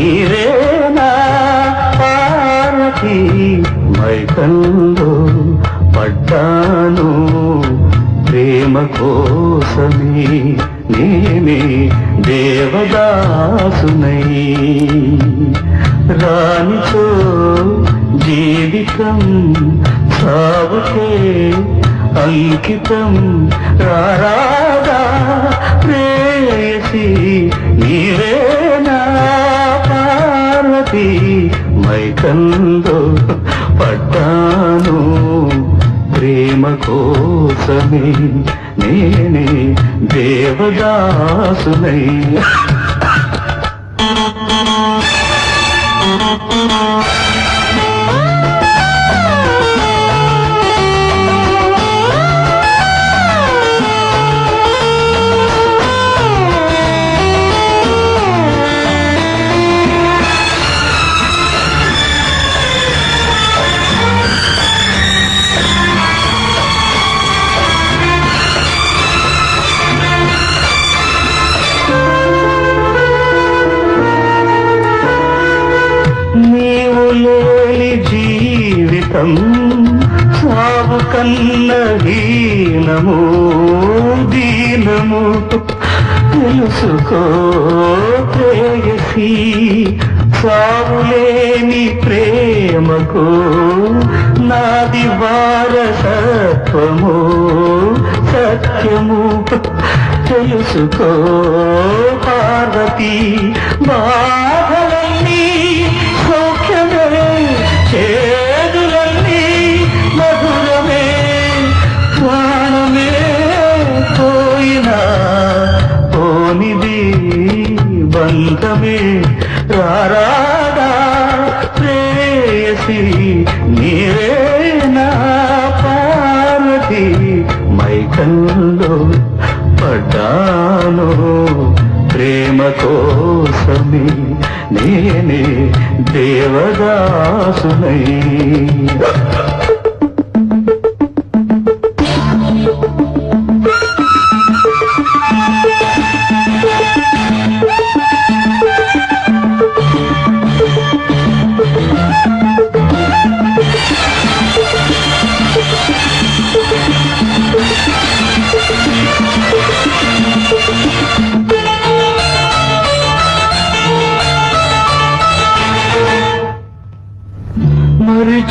నీవేనా పార్వతి మైకంలో పడ్డాను. ప్రేమ కోసమే నేనే దేవదాసునై. రానిచో జీవితం సాగుకే అంకితం. రారాగా ప్రేయసి నీవే పార్వతి మైకందో పడ్డాను. ప్రేమ కోసమే నేనే దేవదాసునై. జీవితం సాగు కన్న హీనము దీనము. తెలుసుకో ప్రేయసి సాగులేని ప్రేమకు నాది వారసత్వము సత్యము. తెలుసుకో పార్వతి బాధలన్నీ బంధమే రారాడా ప్రేయసి నీరేనా పార్వతి? మైకంలో పడ్డాను ప్రేమ కోసమే నేనే దేవదాసునై.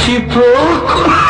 Chipoco.